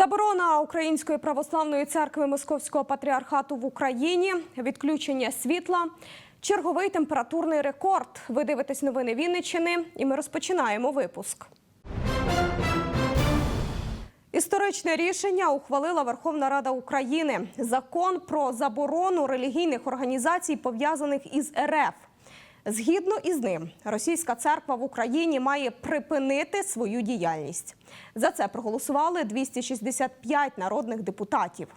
Заборона Української православної церкви Московського патріархату в Україні, відключення світла, черговий температурний рекорд. Ви дивитесь новини Вінниччини, і ми розпочинаємо випуск. Історичне рішення ухвалила Верховна Рада України. Закон про заборону релігійних організацій, пов'язаних із РФ. Згідно із ним, російська церква в Україні має припинити свою діяльність. За це проголосували 265 народних депутатів.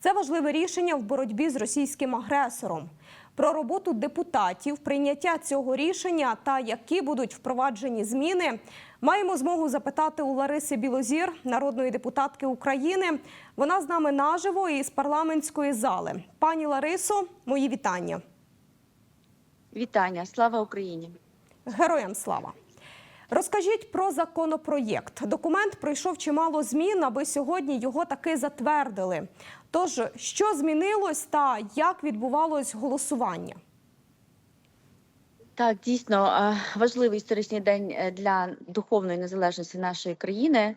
Це важливе рішення в боротьбі з російським агресором. Про роботу депутатів, прийняття цього рішення та які будуть впроваджені зміни, маємо змогу запитати у Лариси Білозір, народної депутатки України. Вона з нами наживо із парламентської зали. Пані Ларисо, мої вітання. Вітання, слава Україні! Героям слава! Розкажіть про законопроєкт. Документ пройшов чимало змін, аби сьогодні його таки затвердили. Тож, що змінилось та як відбувалось голосування? Так, дійсно важливий історичний день е, для духовної незалежності нашої країни,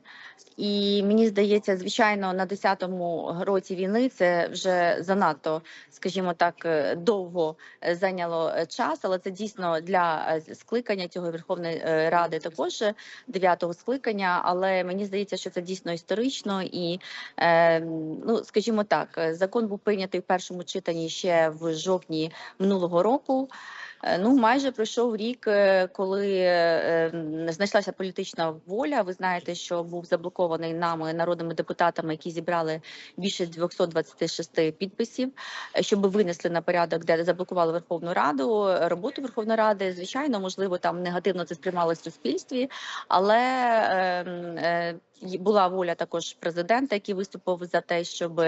і мені здається, звичайно, на 10-му році війни це вже занадто, скажімо так, е, довго е, зайняло час, але це дійсно для скликання цього Верховної Ради, також 9-го скликання. Але мені здається, що це дійсно історично і, е, ну скажімо так, закон був прийнятий в першому читанні ще в жовтні минулого року. Е, Ну, майже пройшов рік, е, коли е, знайшлася політична воля. Ви знаєте, що був заблокований нами народними депутатами, які зібрали більше 226 підписів, щоб винесли на порядок, де заблокували Верховну Раду. Роботу Верховної Ради, звичайно, можливо, там негативно це сприймалося в суспільстві, але е, е, й- була воля також президента, який виступив за те, щоб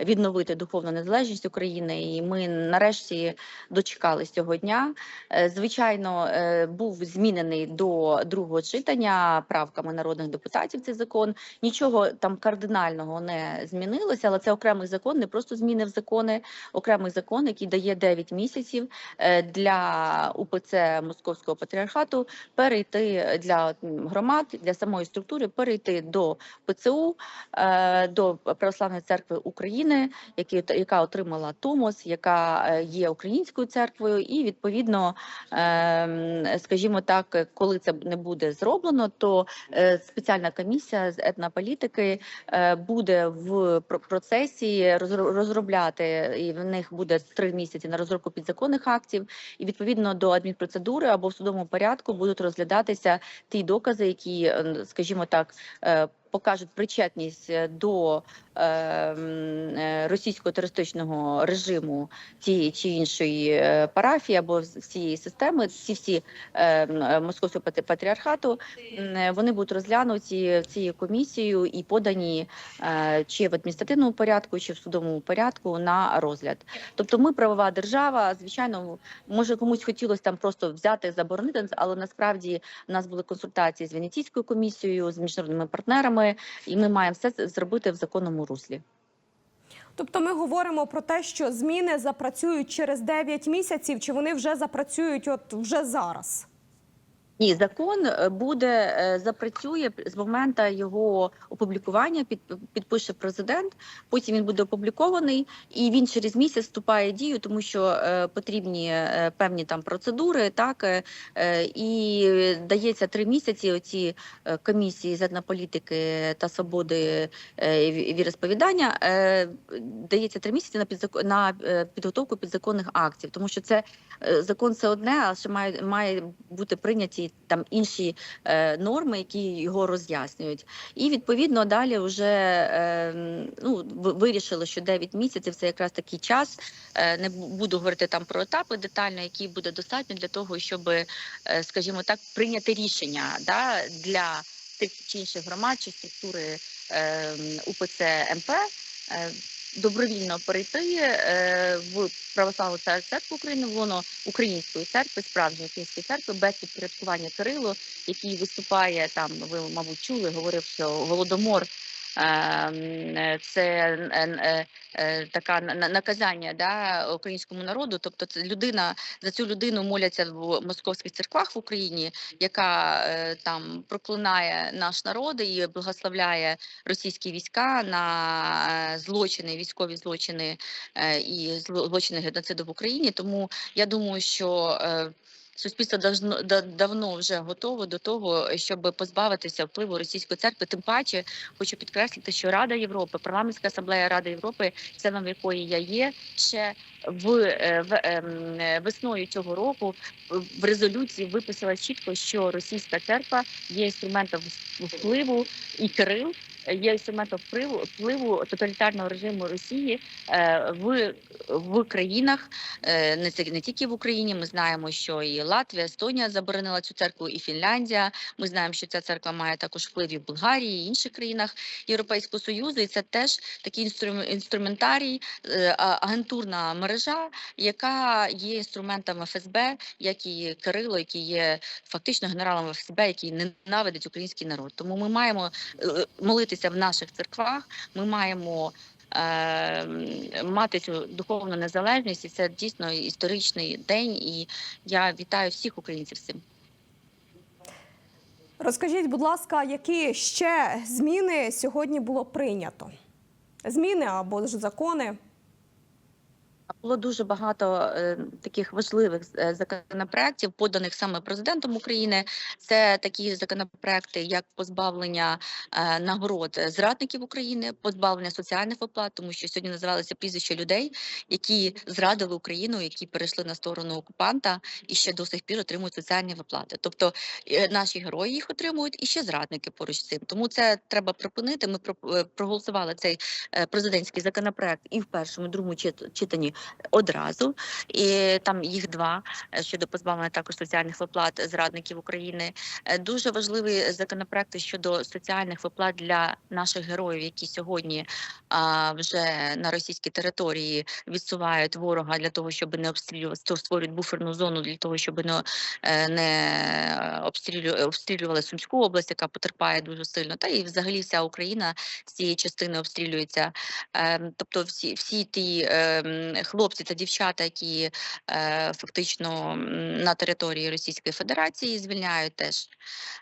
відновити духовну незалежність України. І ми нарешті дочекались цього дня. Е, Звичайно, е, був змінений до другого читання правками народних депутатів цей закон. Нічого там кардинального не змінилося, але це окремий закон, не просто зміни в закони, окремий закон, який дає 9 місяців е, для УПЦ Московського патріархату перейти для громад, для самої структури, перейти до ПЦУ, е, до Православної церкви України, яка отримала Томос, яка е, є українською церквою, і відповідно, ем, скажімо так, коли це не буде зроблено, то е, спеціальна комісія з етнополітики буде в процесі розро- розробляти, і в них буде три місяці на розробку підзаконних актів, і відповідно до адмінпроцедури або в судовому порядку будуть розглядатися ті докази, які, е, скажімо так, е, покажуть причетність е, до е, е, російського терористичного режиму тієї чи іншої парафії або всієї системи, ці всі московського патрі- патріархату, вони будуть розглянуті цією комісією і подані чи в адміністративному порядку, чи в судовому порядку на розгляд. Тобто, ми правова держава. Звичайно, може комусь хотілося там просто взяти, заборонити, але насправді у нас були консультації з Венеційською комісією, з міжнародними партнерами, і ми маємо все зробити в законному руслі. Тобто, ми говоримо про те, що зміни запрацюють через 9 місяців, чи вони вже запрацюють от вже зараз? Ні, закон е, буде е, запрацює з моменту його опублікування. Під підпише президент. Потім він буде опублікований, і він через місяць вступає в дію, тому що е, потрібні е, певні там процедури. Так е, е, і дається три місяці. Оці е, комісії з етнополітики та свободи е, ві- віросповідання е, дається три місяці на підзак... на е, підготовку підзаконних актів, тому що це е, закон це одне, а ще має має бути прийняті там інші е, норми, які його роз'яснюють. І відповідно далі вже е, ну вирішили, що 9 місяців це якраз такий час. Е, не буду говорити там про етапи детально, які буде достатньо для того, щоб, е, скажімо так, прийняти рішення да, для тих чи інших громад чи структури е, УПЦ МП. е, Добровільно перейти е, в православну цер- церкву України, воно української церкви, справжньої української церкви, без підпорядкування Кирилу, який виступає там. Ви мабуть чули, говорив, що голодомор ем, це е, е, е, така на- на- наказання да, українському народу. Тобто, це людина за цю людину моляться в московських церквах в Україні, яка е, там проклинає наш народ і благословляє російські війська на злочини, військові злочини і злочини геноциду в Україні. Тому я думаю, що суспільство должно да- давно вже готове до того, щоб позбавитися впливу російської церкви. Тим паче хочу підкреслити, що Рада Європи, парламентська асамблея Ради Європи, членом якої я є, ще в, е, в ем, весною цього року в резолюції виписала чітко, що російська церква є інструментом впливу і Кирил. Є інструментом впливу впливу тоталітарного режиму Росії е, в, в країнах, е, не не тільки в Україні. Ми знаємо, що і Латвія, Естонія заборонила цю церкву, і Фінляндія. Ми знаємо, що ця церква має також вплив і в Болгарії і інших країнах Європейського союзу. І це теж такий інстру- інструментарій, е, агентурна мережа, яка є інструментом ФСБ, як і Кирило, який є фактично генералом ФСБ, який ненавидить український народ. Тому ми маємо е, молитися в наших церквах. Ми маємо. е, Мати цю духовну незалежність, і це дійсно історичний день. І я вітаю всіх українців цим. Розкажіть, будь ласка, які ще зміни сьогодні було прийнято? Зміни або ж закони? Було дуже багато е, таких важливих е, законопроєктів, поданих саме президентом України. Це такі законопроекти, як позбавлення е, нагород зрадників України, позбавлення соціальних виплат, тому що сьогодні називалися прізвища людей, які зрадили Україну, які перейшли на сторону окупанта і ще до сих пір отримують соціальні виплати. Тобто наші герої їх отримують, і ще зрадники поруч з цим. Тому це треба припинити. Ми про- проголосували цей президентський законопроект і в першому, другому чит- читанні одразу. І там їх два е, щодо позбавлення також соціальних виплат зрадників України. Е, Дуже важливі законопроекти щодо соціальних виплат для наших героїв, які сьогодні а, вже на російській території відсувають ворога для того, щоб не обстрілювати, створюють буферну зону для того, щоб не, е, не обстрілю, обстрілювали Сумську область, яка потерпає дуже сильно. Та і взагалі вся Україна з цієї частини обстрілюється. Ем, Тобто, всі, всі ті ем, хлопці та дівчата, які е, фактично на території Російської Федерації звільняють теж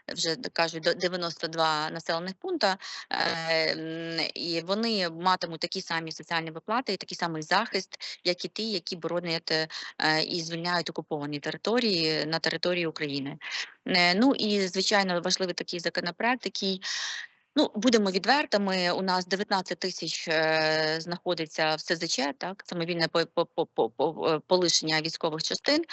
вже кажуть до 92 населених пункта, е, і вони матимуть такі самі соціальні виплати і такий самий захист, як і ті, які боронять е, і звільняють окуповані території на території України. Е, Ну і звичайно важливий такий законопроект, який Ну, будемо відвертими. У нас 19 тисяч е, знаходиться в СЗЧ, так самовільне по, по, е, полишення військових частин.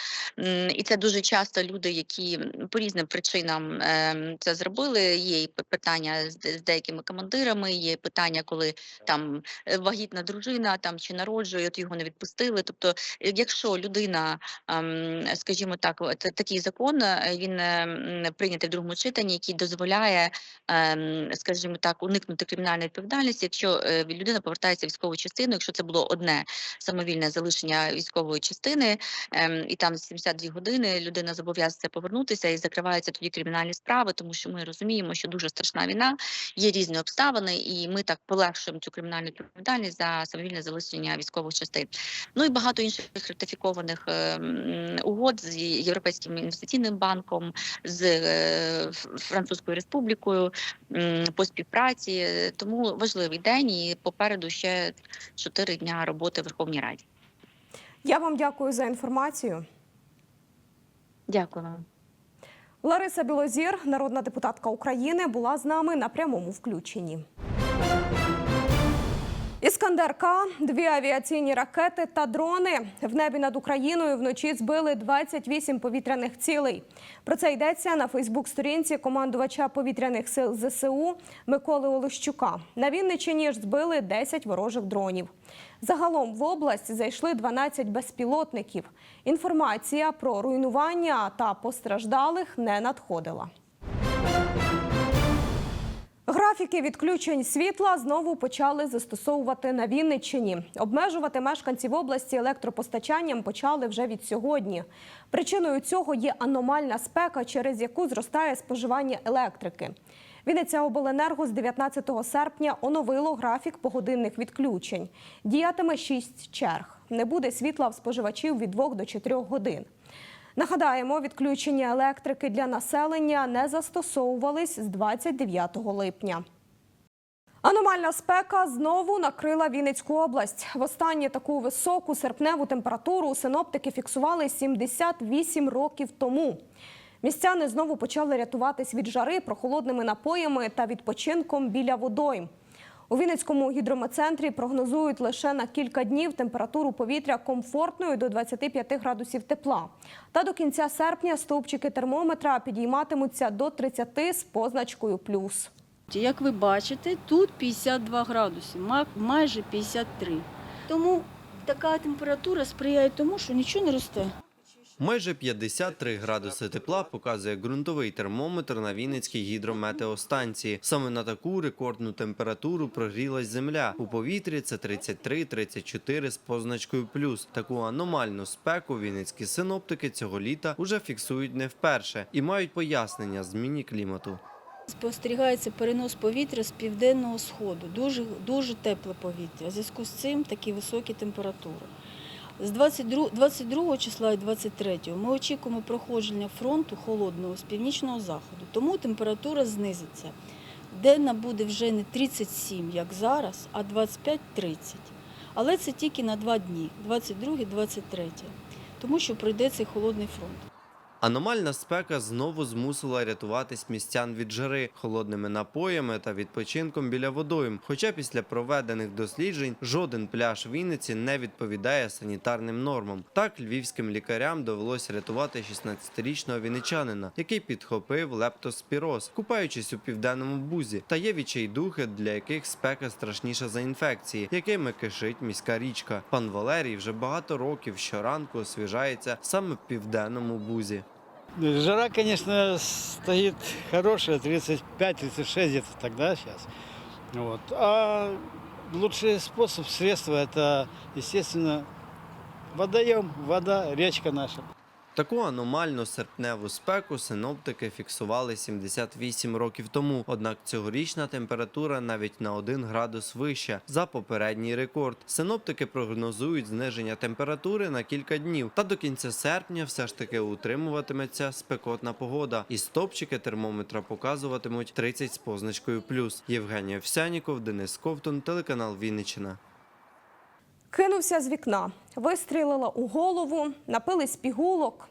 І це дуже часто люди, які по різним причинам е, це зробили. Є питання з, деякими командирами, є питання, коли там е, вагітна дружина там чи народжує, от його не відпустили. Тобто, е, якщо людина, ем, скажімо так, такий закон, е, він е, прийнятий в другому читанні, який дозволяє ем, скажімо так, уникнути кримінальної відповідальності, якщо е, людина повертається в військову частину, якщо це було одне самовільне залишення військової частини, ем, і там 72 години людина зобов'язується повернутися і закриваються тоді кримінальні справи, тому що ми розуміємо, що дуже страшна війна, є різні обставини, і ми так полегшуємо цю кримінальну відповідальність за самовільне залишення військових частин. Ну і багато інших ратифікованих ем, угод з Європейським інвестиційним банком, з е, Французькою Республікою по співпраці. Тому важливий день і попереду ще чотири дня роботи в Верховній Раді. Я вам дякую за інформацію. Дякую вам. Лариса Білозір, народна депутатка України, була з нами на прямому включенні. Іскандер К, дві авіаційні ракети та дрони в небі над Україною вночі збили 28 повітряних цілей. Про це йдеться на Фейсбук-сторінці командувача повітряних сил ЗСУ Миколи Олещука. На Вінничині ж збили 10 ворожих дронів. Загалом в область зайшли 12 безпілотників. Інформація про руйнування та постраждалих не надходила. Графіки відключень світла знову почали застосовувати на Вінниччині. Обмежувати мешканців області електропостачанням почали вже від сьогодні. Причиною цього є аномальна спека, через яку зростає споживання електрики. Вінниця обленерго з 19 серпня оновило графік погодинних відключень. Діятиме 6 черг. Не буде світла в споживачів від 2 до 4 годин. Нагадаємо, відключення електрики для населення не застосовувались з 29 липня. Аномальна спека знову накрила Вінницьку область. Востаннє таку високу серпневу температуру синоптики фіксували 78 років тому. Містяни знову почали рятуватись від жари прохолодними напоями та відпочинком біля водойм. У Вінницькому гідрометцентрі прогнозують лише на кілька днів температуру повітря комфортною до 25 градусів тепла. Та до кінця серпня стовпчики термометра підійматимуться до 30 з позначкою плюс. Як ви бачите, тут 52 градуси, ма- майже 53. Тому така температура сприяє тому, що нічого не росте. Майже 53 градуси тепла показує ґрунтовий термометр на Вінницькій гідрометеостанції. Саме на таку рекордну температуру прогрілась земля. У повітрі це 33-34 з позначкою плюс. Таку аномальну спеку вінницькі синоптики цього літа уже фіксують не вперше і мають пояснення зміні клімату. Спостерігається перенос повітря з південного сходу. Дуже, дуже тепле повітря. В зв'язку з цим такі високі температури. З 22, 22 числа і 23 ми очікуємо проходження фронту холодного з північного заходу, тому температура знизиться. Денна буде вже не 37, як зараз, а 25-30. Але це тільки на два дні 22-23, тому що пройде цей холодний фронт. Аномальна спека знову змусила рятуватись містян від жари холодними напоями та відпочинком біля водойм. Хоча після проведених досліджень жоден пляж Вінниці не відповідає санітарним нормам. Так львівським лікарям довелося рятувати 16-річного вінничанина, який підхопив лептоспіроз, купаючись у південному бузі. Та є відчайдухи, для яких спека страшніша за інфекції, якими кишить міська річка. Пан Валерій вже багато років щоранку освіжається саме в південному бузі. Жара, конечно, стоит хорошая, 35-36 где-то тогда сейчас. Вот. А лучший способ, средство, это, естественно, водоем, вода, речка наша. Таку аномальну серпневу спеку синоптики фіксували 78 років тому. Однак цьогорічна температура навіть на 1 градус вища за попередній рекорд. Синоптики прогнозують зниження температури на кілька днів. Та до кінця серпня все ж таки утримуватиметься спекотна погода, і стопчики термометра показуватимуть 30 з позначкою плюс. Євгенія Овсяніков, Денис Ковтун, телеканал Вінниччина. Кинувся з вікна, вистрілила у голову, напились пігулок.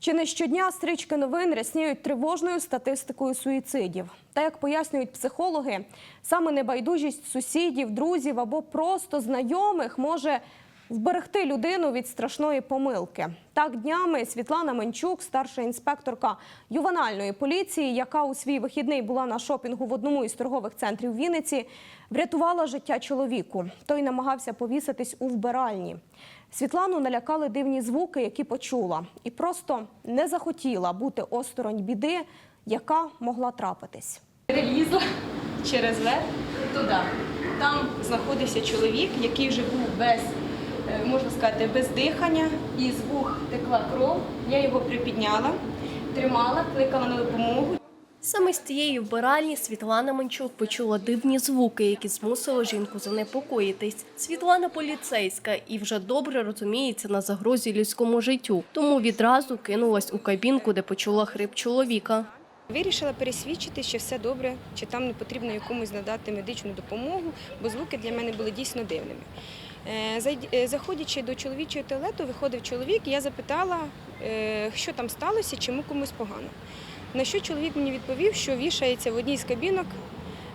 Чи не щодня стрічки новин рясніють тривожною статистикою суїцидів? Та як пояснюють психологи, саме небайдужість сусідів, друзів або просто знайомих може вберегти людину від страшної помилки. Так днями Світлана Менчук, старша інспекторка ювенальної поліції, яка у свій вихідний була на шопінгу в одному із торгових центрів Вінниці, врятувала життя чоловіку. Той намагався повіситись у вбиральні. Світлану налякали дивні звуки, які почула, і просто не захотіла бути осторонь біди, яка могла трапитись. перелізла через верх туди. Там знаходився чоловік, який вже був без, можна сказати, без дихання, і з вух текла кров. Я його припідняла, тримала, кликала на допомогу. Саме з цієї вбиральні Світлана Менчук почула дивні звуки, які змусили жінку занепокоїтись. Світлана поліцейська і вже добре розуміється на загрозі людському життю, тому відразу кинулась у кабінку, де почула хрип чоловіка. Вирішила пересвідчити, що все добре, чи там не потрібно якомусь надати медичну допомогу, бо звуки для мене були дійсно дивними. Е, е, Заходячи до чоловічого туалету, виходив чоловік, і я запитала, е, що там сталося, чому комусь погано. На що чоловік мені відповів, що вішається в одній з кабінок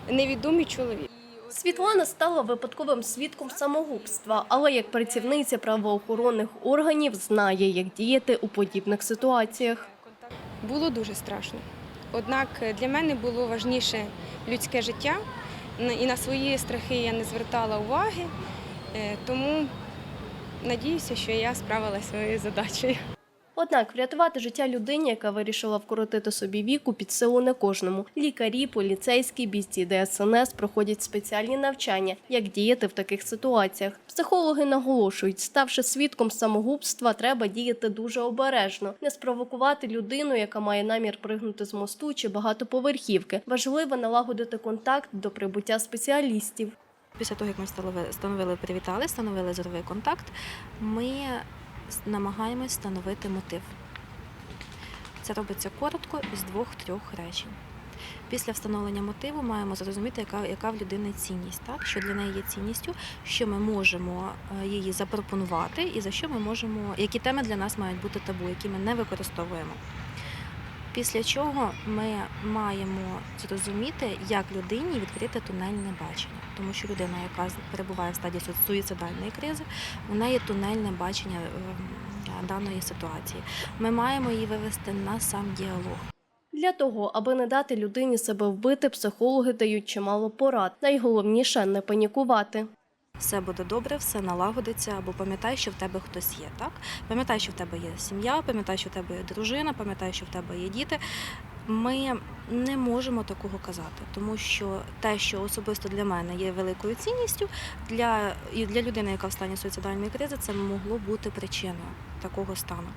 невідомий чоловік. Світлана стала випадковим свідком самогубства, але як працівниця правоохоронних органів знає, як діяти у подібних ситуаціях. Було дуже страшно. Однак для мене було важніше людське життя, і на свої страхи я не звертала уваги, тому надіюся, що я справилася своєю задачею. Однак врятувати життя людині, яка вирішила вкоротити собі віку, під силу не кожному. Лікарі, поліцейські, бійці ДСНС проходять спеціальні навчання, як діяти в таких ситуаціях. Психологи наголошують, ставши свідком самогубства, треба діяти дуже обережно, не спровокувати людину, яка має намір пригнути з мосту чи багатоповерхівки. Важливо налагодити контакт до прибуття спеціалістів. Після того, як ми встановили, привітали, встановили зоровий контакт, ми намагаємось встановити мотив. Це робиться коротко із двох-трьох речень. Після встановлення мотиву маємо зрозуміти, яка, яка в людини цінність, так? що для неї є цінністю, що ми можемо е, її запропонувати, і за що ми можемо, які теми для нас мають бути табу, які ми не використовуємо. Після чого ми маємо зрозуміти, як людині відкрити тунельне бачення, тому що людина, яка перебуває в стадії суїцидальної кризи, у неї тунельне бачення ем, даної ситуації. Ми маємо її вивести на сам діалог. Для того, аби не дати людині себе вбити, психологи дають чимало порад. Найголовніше не панікувати. Все буде добре, все налагодиться, або пам'ятай, що в тебе хтось є. Так пам'ятай, що в тебе є сім'я, пам'ятай, що в тебе є дружина, пам'ятай, що в тебе є діти. Ми не можемо такого казати, тому що те, що особисто для мене є великою цінністю, для, і для людини, яка в стані суїцидальної кризи, це могло бути причиною такого стану.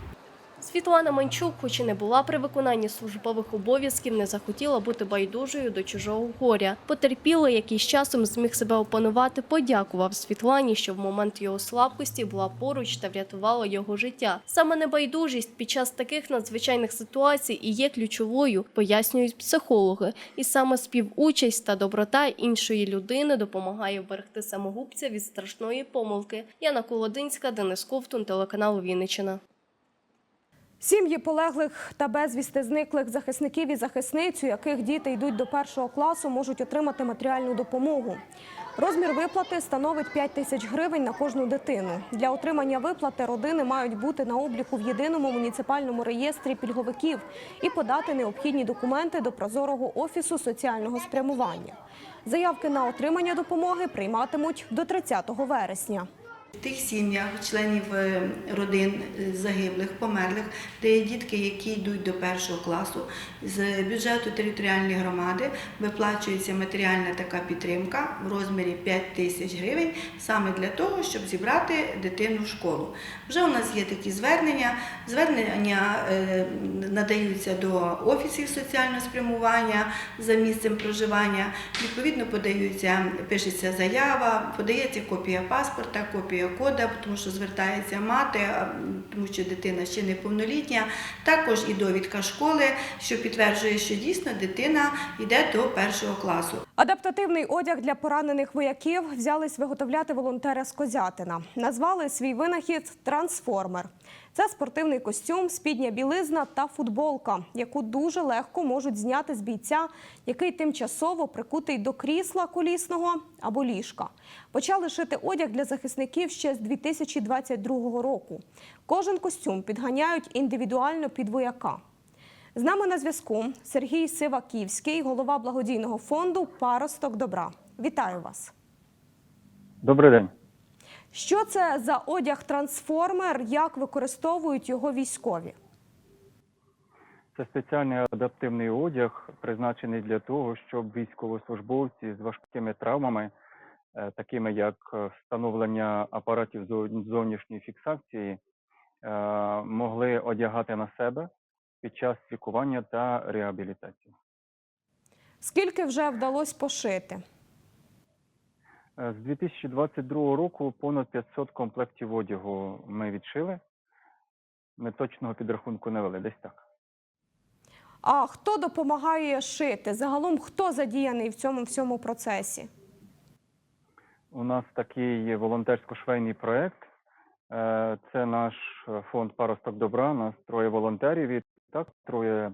Світлана Манчук, хоч і не була при виконанні службових обов'язків, не захотіла бути байдужою до чужого горя. Потерпілий, який з часом зміг себе опанувати, подякував Світлані, що в момент його слабкості була поруч та врятувала його життя. Саме небайдужість під час таких надзвичайних ситуацій і є ключовою, пояснюють психологи. І саме співучасть та доброта іншої людини допомагає вберегти самогубця від страшної помилки. Яна Колодинська, Денис Ковтун, телеканал Вінниччина. Сім'ї полеглих та безвісти зниклих захисників і захисниць, у яких діти йдуть до першого класу, можуть отримати матеріальну допомогу. Розмір виплати становить 5 тисяч гривень на кожну дитину. Для отримання виплати родини мають бути на обліку в єдиному муніципальному реєстрі пільговиків і подати необхідні документи до прозорого офісу соціального спрямування. Заявки на отримання допомоги прийматимуть до 30 вересня. Тих сім'ях, членів е, родин е, загиблих, померлих, де є дітки, які йдуть до першого класу, з бюджету територіальної громади виплачується матеріальна така підтримка в розмірі 5 тисяч гривень саме для того, щоб зібрати дитину в школу. Вже у нас є такі звернення. Звернення е, надаються до офісів соціального спрямування за місцем проживання. Відповідно, подаються, пишеться заява, подається копія паспорта, копія кода, тому що звертається мати, тому що дитина ще неповнолітня. Також і довідка школи, що підтверджує, що дійсно дитина йде до першого класу. Адаптативний одяг для поранених вояків взялись виготовляти волонтери з Козятина. Назвали свій винахід трансформер. Це спортивний костюм, спідня білизна та футболка, яку дуже легко можуть зняти з бійця, який тимчасово прикутий до крісла колісного або ліжка. Почали шити одяг для захисників ще з 2022 року. Кожен костюм підганяють індивідуально під вояка. З нами на зв'язку Сергій Сиваківський, голова благодійного фонду Паросток добра. Вітаю вас. Добрий день. Що це за одяг трансформер? Як використовують його військові? Це спеціальний адаптивний одяг, призначений для того, щоб військовослужбовці з важкими травмами, е, такими як встановлення апаратів зовнішньої фіксації, е, могли одягати на себе під час лікування та реабілітації. Скільки вже вдалося пошити? Е, З 2022 року понад 500 комплектів одягу ми відшили. Ми точного підрахунку не вели, десь так. А хто допомагає шити? Загалом хто задіяний в цьому всьому процесі? У нас такий волонтерсько-швейний проєкт. Е, Це наш фонд Паросток добра. Нас троє волонтерів і так троє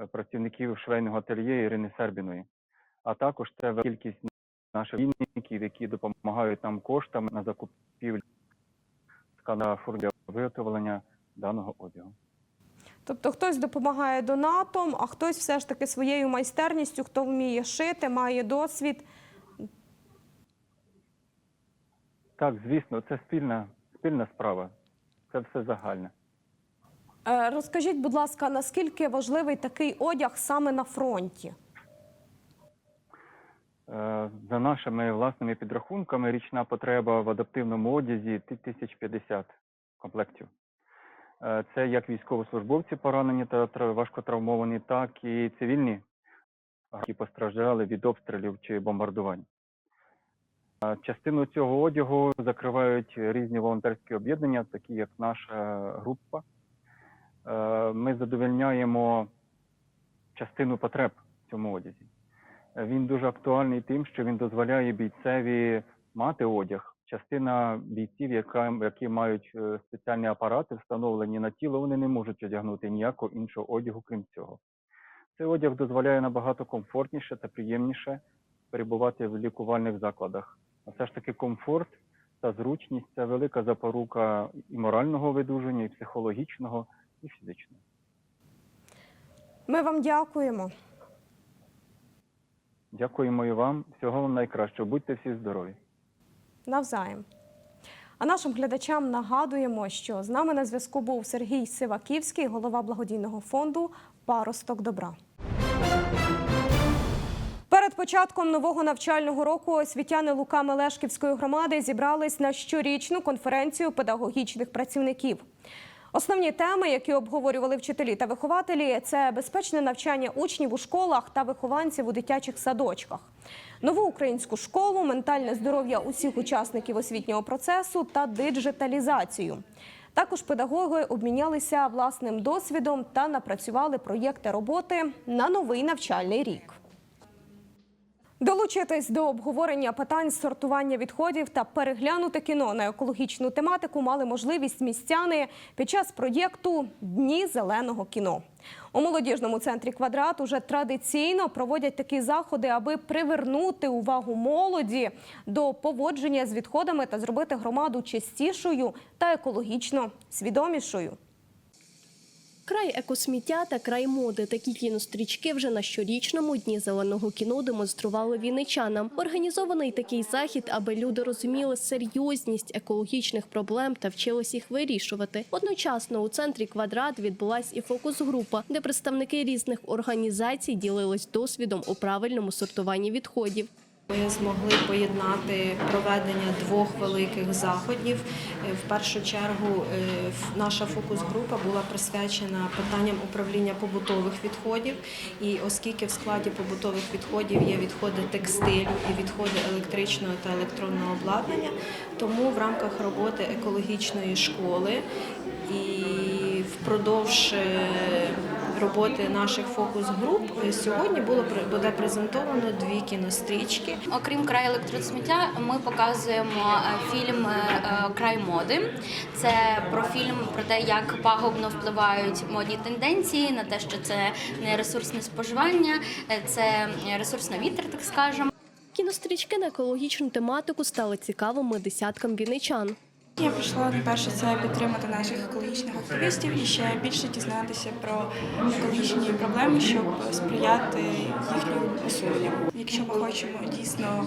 е, працівників швейного ательє Ірини Сербіної. А також це кількість наших війників, які допомагають нам коштами на закупівлю сканафур для виготовлення даного одягу. Тобто хтось допомагає донатом, а хтось все ж таки своєю майстерністю, хто вміє шити, має досвід. Так, звісно, це спільна, спільна справа. Це все загальне. Е, Розкажіть, будь ласка, наскільки важливий такий одяг саме на фронті? Е, За нашими власними підрахунками, річна потреба в адаптивному одязі 1050 комплектів. Е, Це як військовослужбовці поранені та тра- важкотравмовані, так і цивільні, які постраждали від обстрілів чи бомбардувань. Е, Частину цього одягу закривають різні волонтерські об'єднання, такі як наша група. Ми задовольняємо частину потреб в цьому одязі. Він дуже актуальний тим, що він дозволяє бійцеві мати одяг. Частина бійців, яка, які мають е, спеціальні апарати, встановлені на тіло, вони не можуть одягнути ніякого іншого одягу, крім цього. Цей одяг дозволяє набагато комфортніше та приємніше перебувати в лікувальних закладах. А все ж таки комфорт та зручність це велика запорука і морального видуження, і психологічного, і фізичного. Ми вам дякуємо. Дякуємо і вам. Всього вам найкращого. Будьте всі здорові. Навзаєм. А нашим глядачам нагадуємо, що з нами на зв'язку був Сергій Сиваківський, голова благодійного фонду Паросток добра. Перед початком нового навчального року освітяни Лука Мелешківської громади зібрались на щорічну конференцію педагогічних працівників. Основні теми, які обговорювали вчителі та вихователі, це безпечне навчання учнів у школах та вихованців у дитячих садочках, нову українську школу, ментальне здоров'я усіх учасників освітнього процесу та диджиталізацію. Також педагоги обмінялися власним досвідом та напрацювали проєкти роботи на новий навчальний рік. Долучитись до обговорення питань сортування відходів та переглянути кіно на екологічну тематику мали можливість містяни під час проєкту Дні зеленого кіно. У молодіжному центрі квадрат уже традиційно проводять такі заходи, аби привернути увагу молоді до поводження з відходами та зробити громаду чистішою та екологічно свідомішою. Край екосміття та край моди. Такі кінострічки вже на щорічному дні зеленого кіно демонстрували вінничанам. Організований такий захід, аби люди розуміли серйозність екологічних проблем та вчились їх вирішувати. Одночасно у центрі квадрат відбулась і фокус-група, де представники різних організацій ділились досвідом у правильному сортуванні відходів. Ми змогли поєднати проведення двох великих заходів. Е, В першу чергу е, наша фокус-група була присвячена питанням управління побутових відходів. І оскільки в складі побутових відходів є відходи текстилю і відходи електричного та електронного обладнання, тому в рамках роботи екологічної школи і впродовж е, роботи наших фокус-груп сьогодні було буде презентовано дві кінострічки. Окрім краю електросміття, ми показуємо фільм Край моди. Це про фільм про те, як пагубно впливають модні тенденції на те, що це не ресурсне споживання, е, це ресурсна вітер, так скажемо. Кінострічки на екологічну тематику стали цікавими десяткам вінничан. Я прийшла найперше це підтримати наших екологічних активістів і ще більше дізнатися про екологічні проблеми, щоб сприяти їхньому усуненню. Якщо ми хочемо дійсно